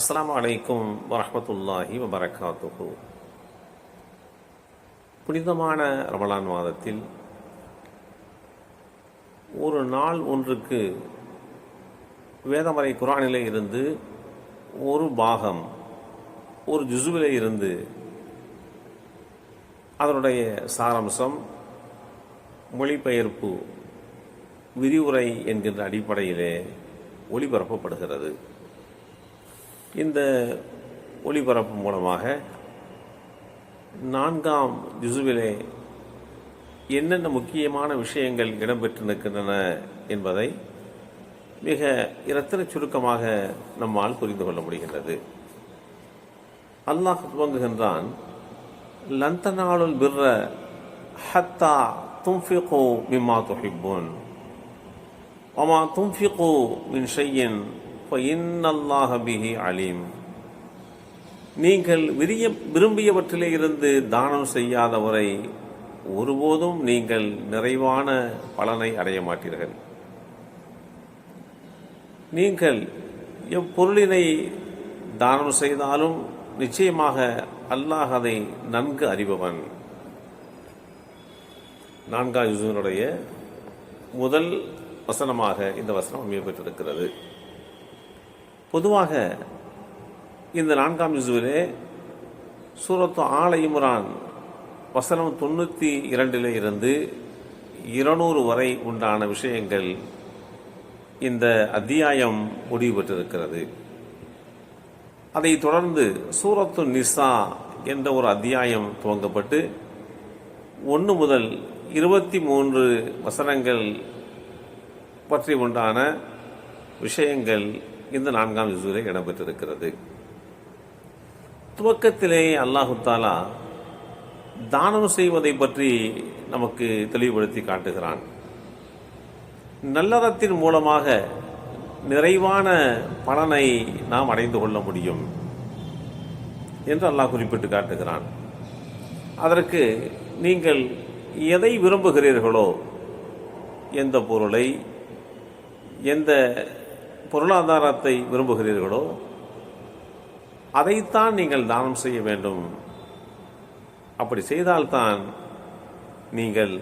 அஸ்லாம் அலைக்கும் வரமத்துல்லாஹி வபரகாத்துஹு. புனிதமான ரமலான் மாதத்தில் ஒரு நாள் ஒன்றுக்கு வேதமறை குரானில் இருந்து ஒரு பாகம் ஒரு ஜுசுவிலே இருந்து அதனுடைய சாரம்சம் மொழிபெயர்ப்பு விரிவுரை என்கின்ற அடிப்படையிலே ஒளிபரப்பப்படுகிறது. இந்த ஒளிபரப்பு மூலமாக நான்காம் ஜுசுவிலே என்னென்ன முக்கியமான விஷயங்கள் இடம்பெற்று நிற்கின்றன என்பதை மிக இரத்தன சுருக்கமாக நம்மால் புரிந்து கொள்ள முடிகின்றது. அல்லாஹ் துவங்குகின்றான் லந்தனாலுல் பிர்ர ஹத்தா தும்ஃபிகோ மிம்மா துஹிப்புன் ஒமா தும்ஃபிகோ மின் ஷையின் பிஹி அலீம் நீங்கள் விரிய விரும்பியவற்றிலே இருந்து தானம் செய்யாதவரை ஒருபோதும் நீங்கள் நிறைவான பலனை அடைய மாட்டீர்கள். நீங்கள் எப்பொருளினை தானம் செய்தாலும் நிச்சயமாக அல்லாஹ் அதை நன்கு அறிபவன். நான்காவது யுசுனுடைய முதல் வசனமாக இந்த வசனம் அமையப்பட்டிருக்கிறது. பொதுவாக இந்த நான்காம் யுசுவிலே சூரத்து ஆல இம்ரான் வசனம் தொண்ணூற்றி இரண்டில் இருந்து இருநூறு வரை உண்டான விஷயங்கள் இந்த அத்தியாயம் முடிவு பெற்றிருக்கிறது. அதைத் தொடர்ந்து சூரத்து நிசா என்ற ஒரு அத்தியாயம் துவங்கப்பட்டு ஒன்று முதல் இருபத்தி மூன்று வசனங்கள் பற்றி உண்டான விஷயங்கள் இந்த நான்காம் யுசுவிலே இடம்பெற்றிருக்கிறது. துவக்கத்திலே அல்லாஹு தாலா தானம் செய்வதை பற்றி நமக்கு தெளிவுபடுத்தி காட்டுகிறான். நல்லறத்தின் மூலமாக நிறைவான பலனை நாம் அடைந்து கொள்ள முடியும் என்று அல்லாஹ் குறிப்பிட்டு காட்டுகிறான். அதற்கு நீங்கள் எதை விரும்புகிறீர்களோ எந்த பொருளை எந்த பொருளாதாரத்தை விரும்புகிறீர்களோ அதைத்தான் நீங்கள் தானம் செய்ய வேண்டும். அப்படி செய்தால்தான் நீங்கள்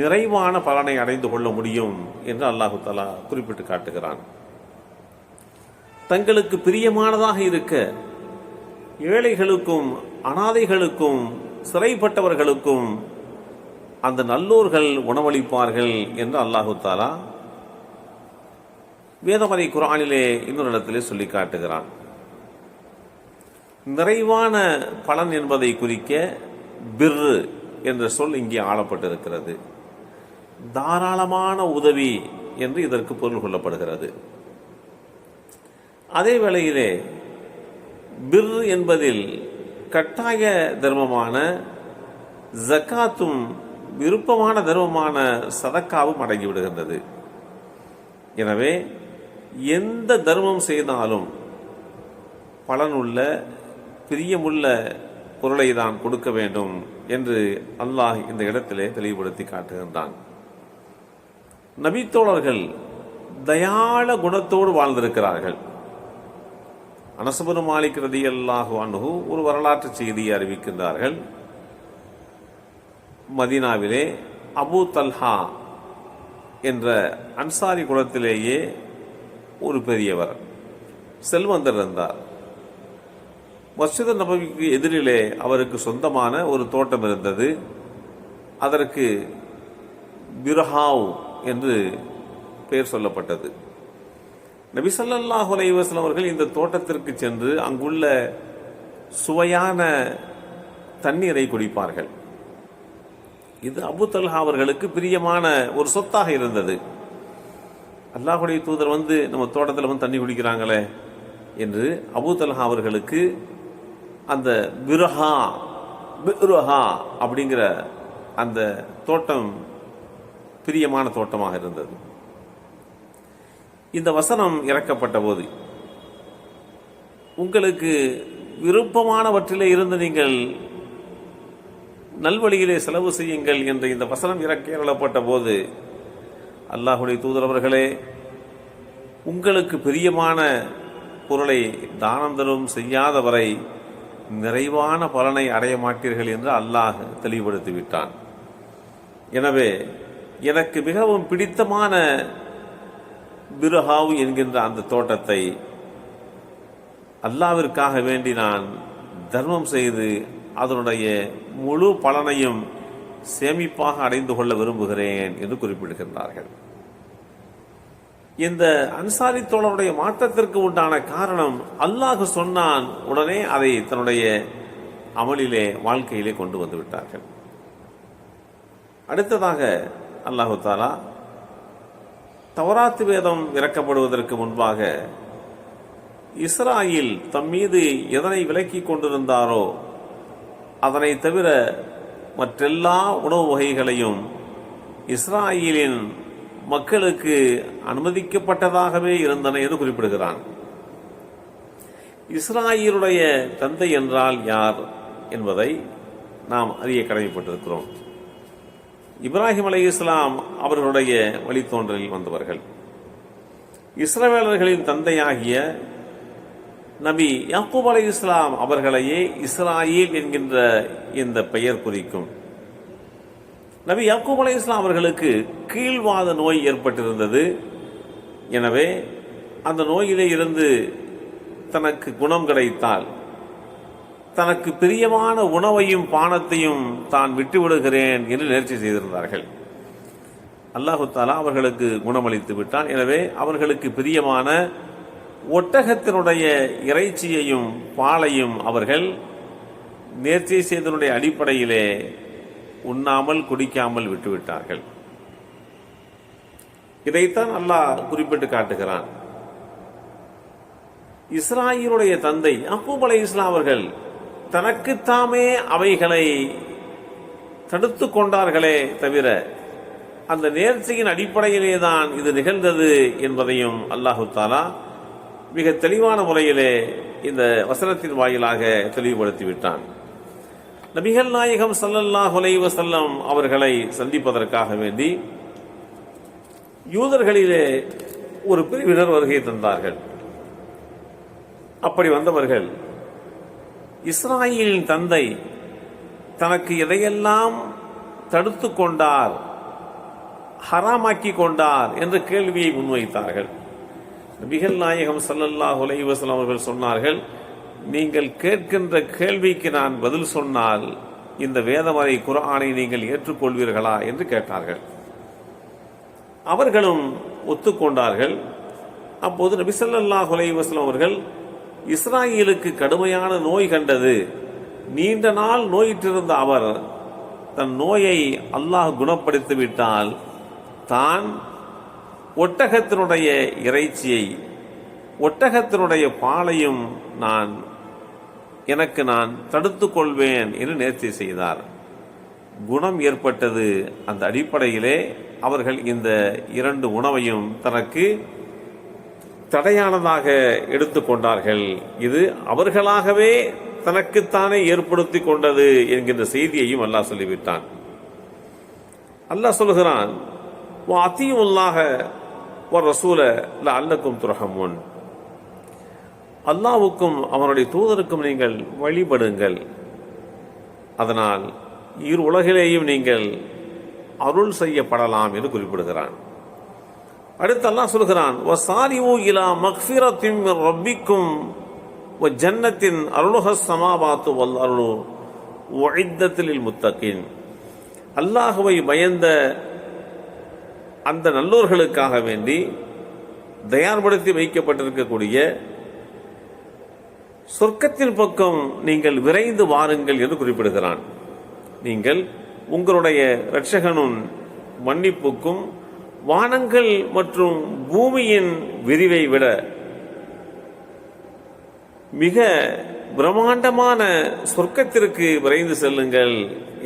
நிறைவான பலனை அடைந்து கொள்ள முடியும் என்று அல்லாஹு தலா குறிப்பிட்டு காட்டுகிறான். தங்களுக்கு பிரியமானதாக இருக்க ஏழைகளுக்கும் அனாதைகளுக்கும் சிறைப்பட்டவர்களுக்கும் அந்த நல்லோர்கள் உணவளிப்பார்கள் என்று அல்லாஹு தாலா வேதமறை குரானிலே இன்னொரு இடத்திலே சொல்லி காட்டுகிறான். நிறைவான பலன் என்பதை குறிக்க பிர்ரு என்ற சொல் இங்கே ஆளப்பட்டிருக்கிறது. தாராளமான உதவி என்று இதற்கு பொருள் கொள்ளப்படுகிறது. அதே வேளையிலே பிர் என்பதில் கட்டாய தர்மமான ஜக்காத்தும் விருப்பமான தர்மமான சதக்காவும் அடங்கிவிடுகின்றது. எனவே எந்த தர்மம் செய்தாலும் பலனுள்ள பிரியமுள்ள பொருளை தான் கொடுக்க வேண்டும் என்று அல்லாஹ் இந்த இடத்திலே தெளிவுபடுத்தி காட்டுகின்றான். நபித்தோழர்கள் தயாள குணத்தோடு வாழ்ந்திருக்கிறார்கள். அனசபுரு மாலிக் ரதி அல்லாஹு அனுகு ஒரு வரலாற்று செய்தியை அறிவிக்கின்றார்கள். மதீனாவிலே அபு தல்ஹா என்ற அன்சாரி குலத்திலேயே ஒரு பெரியவர் செல்வந்தர் இருந்தார். மஸ்ஜித் நபவிக்கு எதிரிலே அவருக்கு சொந்தமான ஒரு தோட்டம் இருந்தது. அதற்கு பிர்ஹாவ் என்று பெயர் சொல்லப்பட்டது. நபி ஸல்லல்லாஹு அவர்கள் இந்த தோட்டத்திற்கு சென்று அங்குள்ள சுவையான தண்ணீரை குடிப்பார்கள். இது அபு தல்ஹா அவர்களுக்கு பிரியமான ஒரு சொத்தாக இருந்தது. அல்லாஹுடைய தூதர் வந்து நம்ம தோட்டத்தில் வந்து தண்ணி குடிக்கிறாங்களே என்று அபுதல்ஹா அவர்களுக்கு அந்த பிரஹா பிர்ஹா அப்படிங்கிற அந்த தோட்டம் பிரியமான தோட்டமாக இருந்தது. இந்த வசனம் இறக்கப்பட்ட போது உங்களுக்கு விருப்பமானவற்றிலே இருந்து நீங்கள் நல்வழியிலே செலவு செய்யுங்கள் என்று இந்த வசனம் இறக்கப்பட்ட போது அல்லாஹுடைய தூதரவர்களே உங்களுக்கு பிரியமான பொருளை தானம் தரும் செய்யாதவரை நிறைவான பலனை அடைய மாட்டீர்கள் என்று அல்லாஹ் தெளிவுபடுத்திவிட்டான். எனவே எனக்கு மிகவும் பிடித்தமான பிருஹாவு என்கின்ற அந்த தோட்டத்தை அல்லாவிற்காக வேண்டி நான் தர்மம் செய்து அதனுடைய முழு பலனையும் சேமிப்பாக அடைந்து கொள்ள விரும்புகிறேன் என்று குறிப்பிடுகின்றார்கள். இந்த அன்சாரி தோழருடைய மாற்றத்திற்கு உண்டான காரணம் அல்லாஹ் சொன்னான் உடனே அதை தன்னுடைய அமலிலே வாழ்க்கையிலே கொண்டு வந்து விட்டார்கள். அடுத்ததாக அல்லாஹு தாலா தவராத்து வேதம் இறக்கப்படுவதற்கு முன்பாக இஸ்ராயில் தம் மீது எதனை விலக்கி கொண்டிருந்தாரோ அதனை தவிர மற்றெல்லா உணவு வகைகளையும் இஸ்ராயலின் மக்களுக்கு அனுமதிக்கப்பட்டதாகவே இருந்தன என்று குறிப்பிடுகிறான். இஸ்ராயலுடைய தந்தை என்றால் யார் என்பதை நாம் அறிய கடமைப்பட்டிருக்கிறோம். இப்ராஹிம் அலை இஸ்லாம் அவர்களுடைய வழித்தோன்றலில் வந்தவர்கள். இஸ்ரவேலர்களின் தந்தையாகிய நபி யாக்கூப் அலை இஸ்லாம் அவர்களையே இஸ்ராயில் என்கின்ற இந்த பெயர் குறிக்கும். நபி யாக்கூப் அலை இஸ்லாம் அவர்களுக்கு கீழ்வாத நோய் ஏற்பட்டிருந்தது. எனவே அந்த நோயிலே இருந்து தனக்கு குணம் கிடைத்தால் தனக்கு பிரியமான உணவையும் பானத்தையும் தான் விட்டுவிடுகிறேன் என்று நேர்ச்சி செய்திருந்தார்கள். அல்லாஹு தாலா அவர்களுக்கு குணமளித்து விட்டான் எனவே அவர்களுக்கு பிரியமான ஒட்டகத்தினுடைய இறைச்சியையும் பாலையும் அவர்கள் நேர்ச்சி செய்தனுடைய அடிப்படையிலே உண்ணாமல் குடிக்காமல் விட்டுவிட்டார்கள். இதைத்தான் அல்லாஹ் குறிப்பிட்டு காட்டுகிறான். இஸ்ராயிலுடைய தந்தை அக்கூப் அலை இஸ்லாம் அவர்கள் தனக்குத்தாமே அவைகளை தடுத்து கொண்டார்களே தவிர அந்த நேர்ச்சியின் அடிப்படையிலே தான் இது நிகழ்ந்தது என்பதையும் அல்லாஹு தாலா மிக தெளிவான முறையிலே இந்த வசனத்தின் வாயிலாக தெளிவுபடுத்தி விட்டான். நபிகள் நாயகம் சல்லல்லாஹ் வசல்லம் அவர்களை சந்திப்பதற்காக வேண்டி யூதர்களிலே ஒரு பிரிவினர் வருகை தந்தார்கள். அப்படி வந்தவர்கள் இஸ்ராயலின் தந்தை தனக்கு எதையெல்லாம் தடுத்து கொண்டார் ஹராமாக்கி கொண்டார் என்ற கேள்வியை முன்வைத்தார்கள். நபிகள் நாயகம் சல்லல்லாஹ் வஸல்லம் அவர்கள் சொன்னார்கள் நீங்கள் கேட்கின்ற கேள்விக்கு நான் பதில் சொன்னால் இந்த வேதமறை குரானை நீங்கள் ஏற்றுக்கொள்வீர்களா? என்று கேட்டார்கள். அவர்களும் ஒத்துக்கொண்டார்கள். அப்போது நபிசல்லா ஸல்லல்லாஹு அவர்கள் இஸ்ராயலுக்கு கடுமையான நோய் கண்டது. நீண்ட நாள் நோயிற்றிருந்த அவர் தன் நோயை அல்லாஹ் குணப்படுத்தி விட்டால் தான் ஒட்டகத்தினுடைய இறைச்சியை ஒட்டகத்தினுடைய பாலையும் நான் எனக்கு நான் தடுத்து கொள்வேன் என்று நேர்த்தி செய்தார். குணம் ஏற்பட்டது அந்த அடிப்படையிலே அவர்கள் இந்த இரண்டு உணவையும் தனக்கு தடையானதாக எடுத்துக்கொண்டார்கள் இது அவர்களாகவே தனக்குத்தானே ஏற்படுத்தி கொண்டது என்கின்ற செய்தியையும் அல்லாஹ் சொல்லிவிட்டான். அல்லாஹ் சொல்லுகிறான் அத்தியுல்லாக ரசூல அல்லக்கும் துரகமுன் அல்லாவுக்கும் அவனுடைய தூதருக்கும் நீங்கள் வழிபடுங்கள். அதனால் இரு உலகிலேயும் நீங்கள் அருள் செய்யப்படலாம் என்று குறிப்பிடுகிறான். அடுத்து அல்லாஹ் சொல்கிறான் வசாரிவு இலா மக்ஃபிரத்தின் ரப்பிக்கும் ஜன்னத்தின் அருளுக சமாபாத்து வல் அருளு ஒழித்தத்தில் முத்தக்கின் அல்லாஹுவை பயந்த அந்த நல்லோர்களுக்காக வேண்டி தயார்படுத்தி வைக்கப்பட்டிருக்கக்கூடிய சொர்க்கத்தின் பக்கம் நீங்கள் விரைந்து வாருங்கள் என்று குறிப்பிடுகிறான். நீங்கள் உங்களுடைய இரட்சகனும் மன்னிப்புக்கும் வானங்கள் மற்றும் பூமியின் விரிவை விட மிக பிரம்மாண்டமான சொர்க்கத்திற்கு விரைந்து செல்லுங்கள்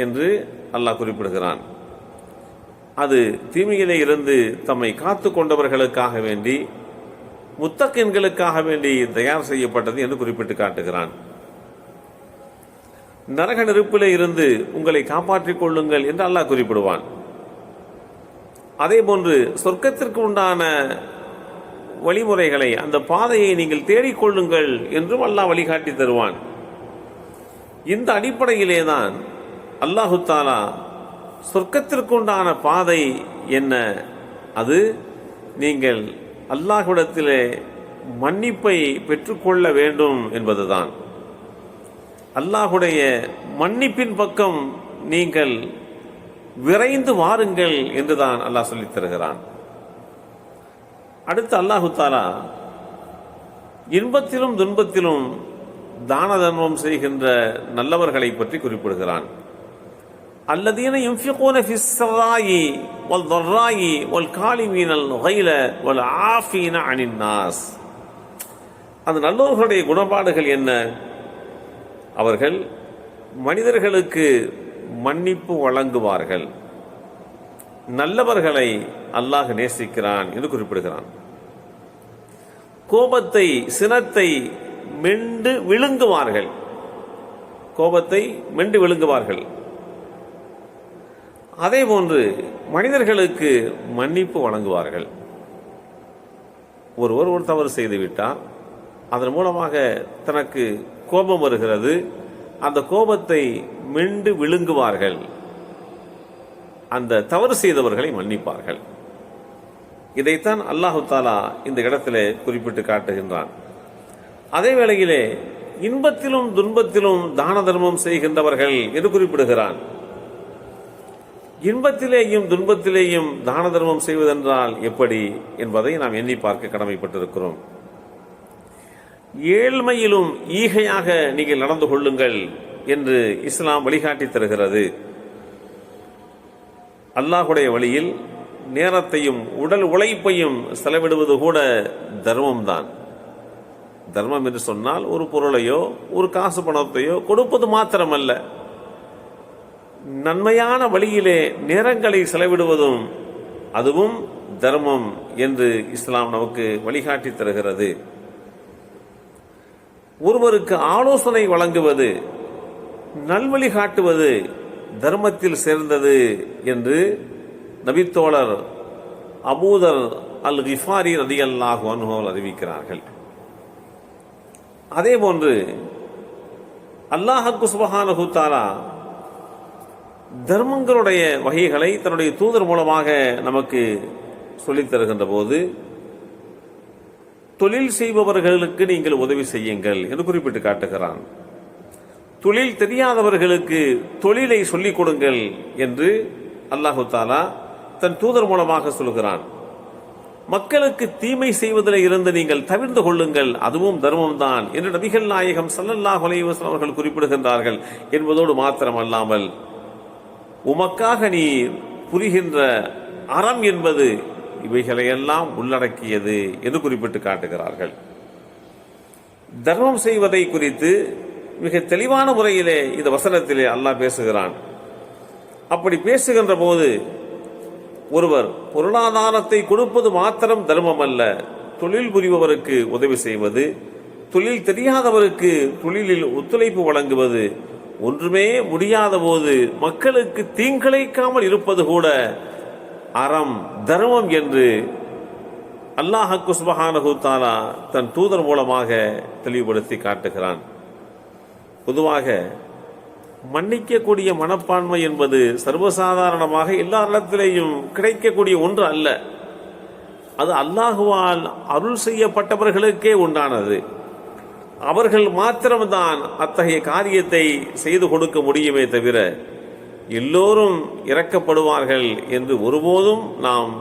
என்று அல்லாஹ் குறிப்பிடுகிறான். அது தீமையிலே இருந்து தம்மை காத்து கொண்டவர்களுக்காக வேண்டி முத்தக்கன்களுக்காக வேண்டி தயார் செய்யப்பட்டது என்று குறிப்பிட்டு காட்டுகிறான். நரக நெருப்பிலே இருந்து உங்களை காப்பாற்றிக் கொள்ளுங்கள் என்று அல்லாஹ் குறிப்பிடுவான். அதே போன்று சொர்க்கத்திற்கு உண்டான வழிமுறைகளை அந்த பாதையை நீங்கள் தேடிக்கொள்ளுங்கள் என்றும் அல்லாஹ் வழிகாட்டி தருவான். இந்த அடிப்படையிலே தான் அல்லாஹு தாலா சொர்க்கத்திற்குண்டான பாதை என்ன? அது நீங்கள் அல்லாஹ்விடத்திலே மன்னிப்பை பெற்றுக்கொள்ள வேண்டும் என்பதுதான். அல்லாஹுடைய மன்னிப்பின் பக்கம் நீங்கள் விரைந்து வாருங்கள் என்றுதான் அல்லாஹ் சொல்லித் தருகிறான். அடுத்து அல்லாஹு தாலா இன்பத்திலும் துன்பத்திலும் தான தர்மம் செய்கின்ற நல்லவர்களை பற்றி குறிப்பிடுகிறான். அல்லதீன யுன்ஃபிகூன ஃபிஸ்ஸராயி வல் தர்ராயி வல் காலிமீன் அல் நுகைல வல் ஆஃபீன அனின்னாஸ். அந்த நல்லவர்களுடைய குணப்பாடுகள் என்ன? அவர்கள் மனிதர்களுக்கு மன்னிப்பு வழங்குவார்கள். நல்லவர்களை அல்லாஹ் நேசிக்கிறான் என்று குறிப்பிடுகிறான். கோபத்தை சினத்தை மெண்டு விழுங்குவார்கள். கோபத்தை மெண்டு விழுங்குவார்கள். அதே போன்று மனிதர்களுக்கு மன்னிப்பு வழங்குவார்கள். ஒருவர் ஒரு தவறு செய்துவிட்டார் அதன் மூலமாக தனக்கு கோபம் வருகிறது. அந்த கோபத்தை மெண்டு விழுங்குவார்கள். அந்த தவறு செய்தவர்களை மன்னிப்பார்கள். இதைத்தான் அல்லாஹு தாலா இந்த இடத்திலே குறிப்பிட்டு காட்டுகின்றான். அதே வேளையிலே இன்பத்திலும் துன்பத்திலும் தான தர்மம் செய்கின்றவர்கள் என்று குறிப்பிடுகிறான். இன்பத்திலேயும் துன்பத்திலேயும் தான தர்மம் செய்வதென்றால் எப்படி என்பதை நாம் எண்ணி பார்க்க கடமைப்பட்டிருக்கிறோம். ஏழ்மையிலும் ஈகையாக நீங்கள் நடந்து கொள்ளுங்கள் என்று இஸ்லாம் வழிகாட்டி தருகிறது. அல்லாஹுடைய வழியில் நேரத்தையும் உடல் உழைப்பையும் செலவிடுவது கூட தர்மம்தான். தர்மம் என்று சொன்னால் ஒரு பொருளையோ ஒரு காசு பணத்தையோ கொடுப்பது மாத்திரமல்ல. நன்மையான வழியிலே நேரங்களை செலவிடுவதும் அதுவும் தர்மம் என்று இஸ்லாம் நமக்கு வழிகாட்டி தருகிறது. ஒருவருக்கு ஆலோசனை வழங்குவது நல்வழி காட்டுவது தர்மத்தில் சேர்ந்தது என்று நபித்தோழர் அபூதர் அல் கிஃபாரி நதி அல்லாஹ் அறிவிக்கிறார்கள். அதே போன்று அல்லாஹக்கு சுபஹானஹு ஹூத்தாரா தர்மங்களுடைய வகைகளை தன்னுடைய தூதர் மூலமாக நமக்கு சொல்லித் தருகின்ற போது தொழில் செய்பவர்களுக்கு நீங்கள் உதவி செய்யுங்கள் என்று குறிப்பிட்டு காட்டுகிறான். தொழில் தெரியாதவர்களுக்கு தொழிலை சொல்லிக் கொடுங்கள் என்று அல்லாஹு தாலா தன் தூதர் மூலமாக சொல்கிறான். மக்களுக்கு தீமை செய்வதில் இருந்து நீங்கள் தவிர்ந்து கொள்ளுங்கள் அதுவும் தர்மம் தான் என்று நபிகள் நாயகம் சல்லல்லாஹ் அலைவசம் அவர்கள் குறிப்பிடுகின்றார்கள் என்பதோடு மாத்திரமல்லாமல் உமக்காக நீ புரிகின்ற அறம் என்பது இவைகளையெல்லாம் உள்ளடக்கியது என்று குறிப்பிட்டு காட்டுகிறார்கள். தர்மம் செய்வதை குறித்து மிக தெளிவான முறையிலே இந்த வசனத்திலே அல்லாஹ் பேசுகிறான். அப்படி பேசுகின்ற போது ஒருவர் பொருளாதாரத்தை கொடுப்பது மாத்திரம் தர்மம் அல்ல தொழில் புரிபவருக்கு உதவி செய்வது தொழில் தெரியாதவருக்கு தொழிலில் ஒத்துழைப்பு வழங்குவது ஒன்றுமே முடியாத போது மக்களுக்கு தீங்கிழைக்காமல் இருப்பது கூட அறம் தர்மம் என்று அல்லாஹக்கு சுபஹானஹு தாலா தன் தூதர் மூலமாக தெளிவுபடுத்தி காட்டுகிறான். பொதுவாக மன்னிக்கக்கூடிய மனப்பான்மை என்பது சர்வசாதாரணமாக எல்லா இடத்திலேயும் கிடைக்கக்கூடிய ஒன்று அல்ல. அது அல்லாஹுவால் அருள் செய்யப்பட்டவர்களுக்கே உண்டானது. அவர்கள் மாத்திரம்தான் அத்தகைய காரியத்தை செய்து கொடுக்க முடியுமே தவிர எல்லோரும் இறக்கப்படுவார்கள் என்று ஒருபோதும் நாம்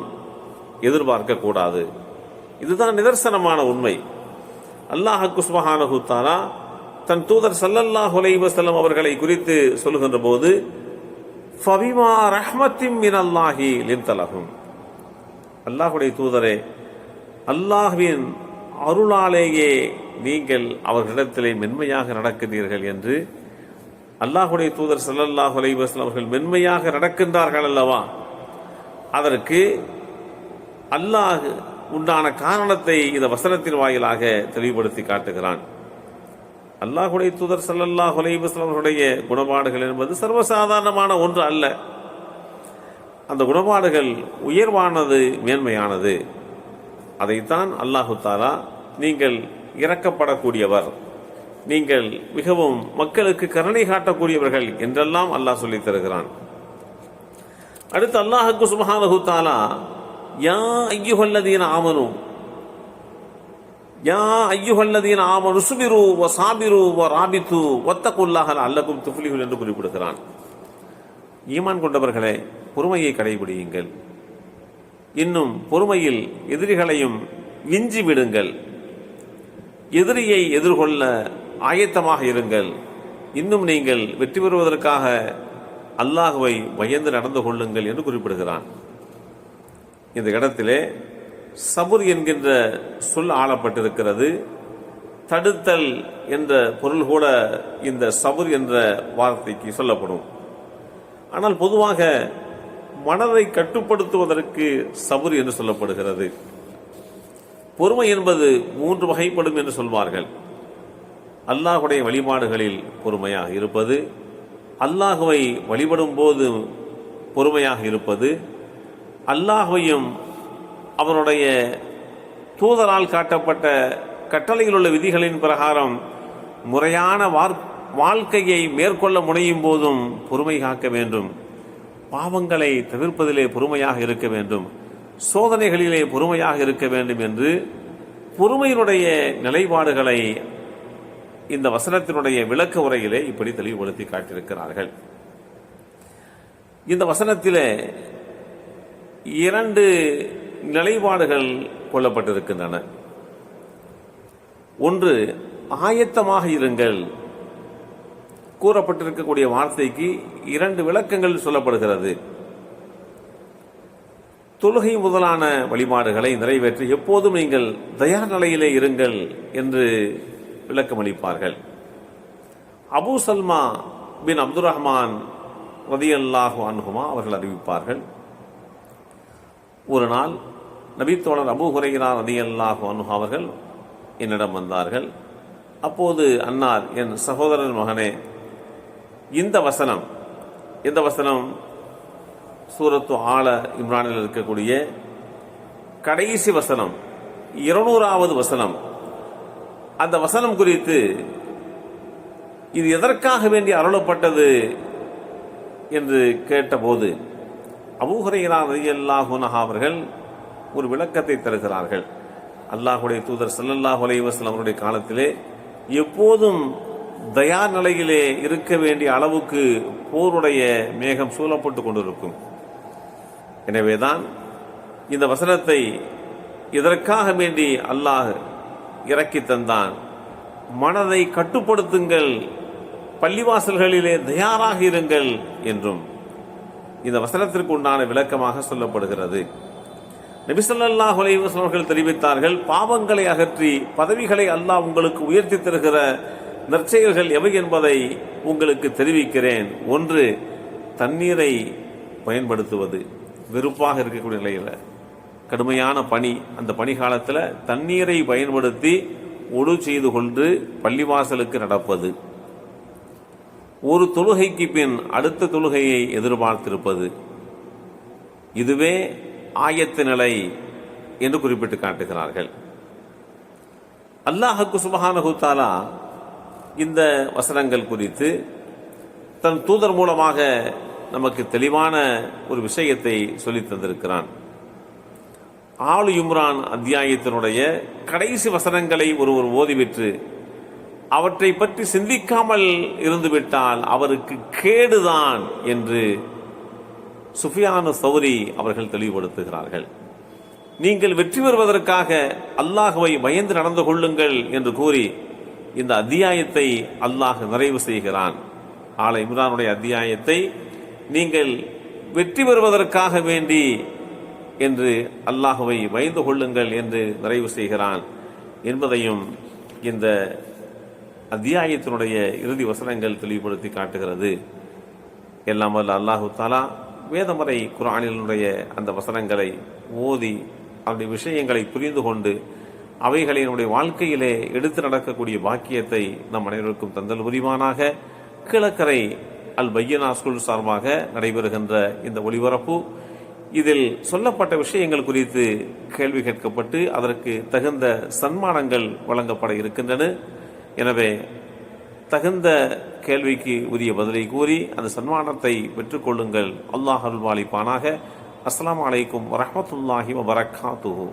எதிர்பார்க்க கூடாது. இதுதான் நிதர்சனமான உண்மை. அல்லாஹ் சுபஹானஹு தாலா தன் தூதர் சல்லல்லாஹ் அலைஹி அவர்களை குறித்து சொல்லுகின்ற போது ஃபபிமா ரஹ்மத்தின் மின் அல்லாஹி லின்தலகும் அல்லாஹுடைய தூதரே அல்லாஹ்வின் அருளாலேயே நீங்கள் அவர்களிடத்திலே மென்மையாக நடக்கிறீர்கள் என்று அல்லாஹுடைய தூதர் சல்லல்லாஹ் அலைவாஸ்லாம் அவர்கள் மென்மையாக நடக்கின்றார்கள் அல்லவா? அதற்கு அல்லாஹ் உண்டான காரணத்தை இந்த வசனத்தின் வாயிலாக தெளிவுபடுத்தி காட்டுகிறான். அல்லாஹுடைய தூதர் சல்லல்லாஹ் அலைவாஸ்லாம் அவர்களுடைய குணபாடுகள் என்பது சர்வசாதாரணமான ஒன்று அல்ல. அந்த குணபாடுகள் உயர்வானது மேன்மையானது. அதைத்தான் அல்லாஹு தாலா நீங்கள் இறக்கப்படக்கூடியவர் நீங்கள் மிகவும் மக்களுக்கு கருணை காட்டக்கூடியவர்கள் என்றெல்லாம் அல்லாஹ் சொல்லித் தருகிறான். அடுத்து அல்லாஹுக்கு சுபஹானஹு தாலா யா ஐயுஹல்லதீன ஆமனு யா ஐயுஹல்லதீன ஆமனு சுபிரு வ சாபிரு வ ராபித்து வத்தகுல்லாஹல் அல்லக்கும் துஃப்லிஹுல் என்று குறிப்பிடுகிறான். ஈமான் கொண்டவர்களே பொறுமையை கடைபிடியுங்கள். இன்னும் பொறுமையில் எதிரிகளையும் விஞ்சி விடுங்கள். எதிரியை எதிர்கொள்ள ஆயத்தமாக இருங்கள். இன்னும் நீங்கள் வெற்றி பெறுவதற்காக அல்லாஹுவை பயந்து நடந்து கொள்ளுங்கள் என்று குறிப்பிடுகிறான். இந்த இடத்திலே சபுர் என்கின்ற சொல் ஆளப்பட்டிருக்கிறது. தடுத்தல் என்ற பொருள் கூட இந்த சபுர் என்ற வார்த்தைக்கு சொல்லப்படும். ஆனால் பொதுவாக மனதை கட்டுப்படுத்துவதற்கு சபுர் என்று சொல்லப்படுகிறது. பொறுமை என்பது மூன்று வகைப்படும் என்று சொல்வார்கள். அல்லாஹுடைய வழிபாடுகளில் பொறுமையாக இருப்பது அல்லாஹுவை வழிபடும் போது பொறுமையாக இருப்பது அல்லாஹுவையும் அவனுடைய தூதரால் காட்டப்பட்ட கட்டளையில் உள்ள விதிகளின் பிரகாரம் முறையான வாழ்க்கையை மேற்கொள்ள முனையும் போதும் பொறுமை காக்க வேண்டும். பாவங்களை தவிர்ப்பதிலே பொறுமையாக இருக்க வேண்டும். சோதனைகளிலே பொறுமையாக இருக்க வேண்டும் என்று பொறுமையினுடைய நிலைப்பாடுகளை இந்த வசனத்தினுடைய விளக்க உரையிலே இப்படி தெளிவுபடுத்தி காட்டியிருக்கிறார்கள். இந்த வசனத்தில் இரண்டு நிலைப்பாடுகள் கொள்ளப்பட்டிருக்கின்றன. ஒன்று ஆயத்தமாக இருங்கள். கூறப்பட்டிருக்கக்கூடிய வார்த்தைக்கு இரண்டு விளக்கங்கள் சொல்லப்படுகிறது. தொழுகை முதலான வழிபாடுகளை நிறைவேற்றி எப்போதும் நீங்கள் தயார் நிலையிலே இருங்கள் என்று விளக்கமளிப்பார்கள். அபு சல்மா பின் அப்துல் ரஹ்மான் ரதியல்லாஹு அன்ஹுமா அவர்கள் அறிவிப்பார்கள் ஒரு நாள் நபித்தோழர் அபு ஹுரையினார் ரதியல்லாஹு அன்ஹு அவர்கள் என்னிடம் வந்தார்கள். அப்போது அன்னார் என் சகோதரன் மகனே இந்த வசனம் இந்த வசனம் சூரத்து ஆல இம்ரானில் இருக்கக்கூடிய கடைசி வசனம் இருநூறாவது வசனம். அந்த வசனம் குறித்து இது எதற்காக வேண்டி அருளப்பட்டது என்று கேட்டபோது அபூஹரையினார் அல்லாஹுனஹா அவர்கள் ஒரு விளக்கத்தை தருகிறார்கள். அல்லாஹுடைய தூதர் சல்லல்லாஹ் அலைஹி அவருடைய காலத்திலே எப்போதும் தயார் நிலையிலே இருக்க வேண்டிய அளவுக்கு போருடைய மேகம் சூழப்பட்டு கொண்டிருக்கும். எனவேதான் இந்த வசனத்தை இதற்காக வேண்டி அல்லாஹ் இறக்கி தந்தான். மனதை கட்டுப்படுத்துங்கள் பள்ளிவாசல்களிலே தயாராக இருங்கள் என்றும் இந்த வசனத்திற்கு உண்டான விளக்கமாக சொல்லப்படுகிறது. நபிசல்லாஹ் அவர்கள் தெரிவித்தார்கள் பாவங்களை அகற்றி பதவிகளை அல்லாஹ் உங்களுக்கு உயர்த்தி தருகிற நற்செயல்கள் எவை என்பதை உங்களுக்கு தெரிவிக்கிறேன். ஒன்று தண்ணீரை பயன்படுத்துவது. வெறுப்பாக இருக்கக்கூடிய நிலையில். கடுமையான பனி அந்த பனி காலத்தில் தண்ணீரை பயன்படுத்தி ஒழு செய்து கொண்டு பள்ளிவாசலுக்கு நடப்பது. ஒரு தொழுகைக்கு பின் அடுத்த தொழுகையை எதிர்பார்த்திருப்பது. இதுவே ஆயத்த நிலை என்று குறிப்பிட்டு காட்டுகிறார்கள். அல்லாஹுக்கு சுபஹானஹு தாலா இந்த வசனங்கள் குறித்து தன் தூதர் மூலமாக நமக்கு தெளிவான ஒரு விஷயத்தை சொல்லித் தந்திருக்கிறான். ஆளு இம்ரான் அத்தியாயத்தினுடைய கடைசி வசனங்களை ஒருவர் ஓதிவிட்டு அவற்றை பற்றி சிந்திக்காமல் இருந்துவிட்டால் அவருக்கு கேடுதான் என்று சுஃபியானு சௌரி அவர்கள் தெளிவுபடுத்துகிறார்கள். நீங்கள் வெற்றி பெறுவதற்காக அல்லாஹுவை பயந்து நடந்து கொள்ளுங்கள் என்று கூறி இந்த அத்தியாயத்தை அல்லாஹ் நிறைவு செய்கிறான். ஆல இம்ரானுடைய அத்தியாயத்தை நீங்கள் வெற்றி பெறுவதற்காக வேண்டி என்று அல்லாஹுவை வைந்து கொள்ளுங்கள் என்று நிறைவு செய்கிறான். என்பதையும் இந்த அத்தியாயத்தினுடைய இறுதி வசனங்கள் தெளிவுபடுத்தி காட்டுகிறது. எல்லாம் வல்ல அல்லாஹு தாலா வேதமறை குரானினுடைய அந்த வசனங்களை ஓதி அவருடைய விஷயங்களை புரிந்து கொண்டு அவைகளினுடைய வாழ்க்கையிலே எடுத்து நடக்கக்கூடிய பாக்கியத்தை நம் அனைவருக்கும் தந்தல் புரிவானாக கிழக்கரை அல் பையனா ஸ்கூல் சார்பாக நடைபெறுகின்ற இந்த ஒளிபரப்பு. இதில் சொல்லப்பட்ட விஷயங்கள் குறித்து கேள்வி கேட்கப்பட்டு அதற்கு தகுந்த சன்மானங்கள் வழங்கப்பட இருக்கின்றன. எனவே தகுந்த கேள்விக்கு உரிய பதிலை கூறி அந்த சன்மானத்தை பெற்றுக்கொள்ளுங்கள் அல்லாஹ் அருள்வாளிப்பானாக அஸ்லாம் அலைக்கும் வரமத்துல்லாஹி வபரகாத்துஹு